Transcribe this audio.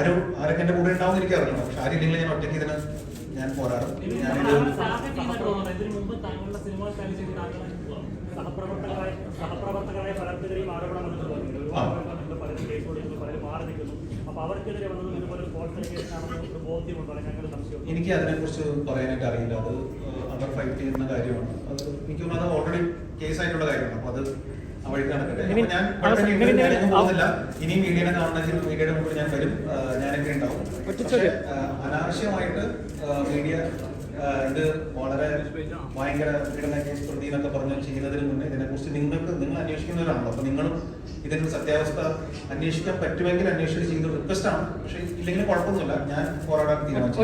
ആരും ആരൊക്കെ എന്റെ കൂടെ ഉണ്ടാവും എനിക്ക് അറിയണം പക്ഷെ ആരില്ലെങ്കിൽ ഞാൻ ഒറ്റയ്ക്ക് ഇതിന് ഞാൻ പോരാടും. എനിക്ക് അതിനെ കുറിച്ച് പറയാനായിട്ട് അറിയില്ല. അത് അവർ ഫൈറ്റ് ചെയ്യുന്ന കാര്യമാണ്. അത് എനിക്ക് തോന്നുന്നത് ഓൾറെഡി കേസ് ആയിട്ടുള്ള കാര്യമാണ്. അപ്പൊ അത് ഇനിയും മീഡിയനെ കാണണമെങ്കിൽ മീഡിയയുടെ മുമ്പിൽ ഞാൻ വരും. ഞാനൊക്കെ ഉണ്ടാവും. അനാവശ്യമായിട്ട് മീഡിയ ഇത് വളരെ ഭയങ്കര പീഡന കേസ് പ്രതി എന്നൊക്കെ പറഞ്ഞ് ചെയ്യുന്നതിന് മുന്നേ ഇതിനെക്കുറിച്ച് നിങ്ങൾക്ക് നിങ്ങൾ അന്വേഷിക്കുന്നവരാണല്ലോ. അപ്പൊ നിങ്ങളും ഇതിന്റെ സത്യാവസ്ഥ അന്വേഷിക്കാൻ പറ്റുമെങ്കിൽ അന്വേഷിച്ച് ചെയ്യുന്ന റിക്വസ്റ്റ് ആണ്. പക്ഷെ ഇല്ലെങ്കിൽ കുഴപ്പമൊന്നുമില്ല. ഞാൻ പോരാടാൻ തീരുമാനിച്ചു.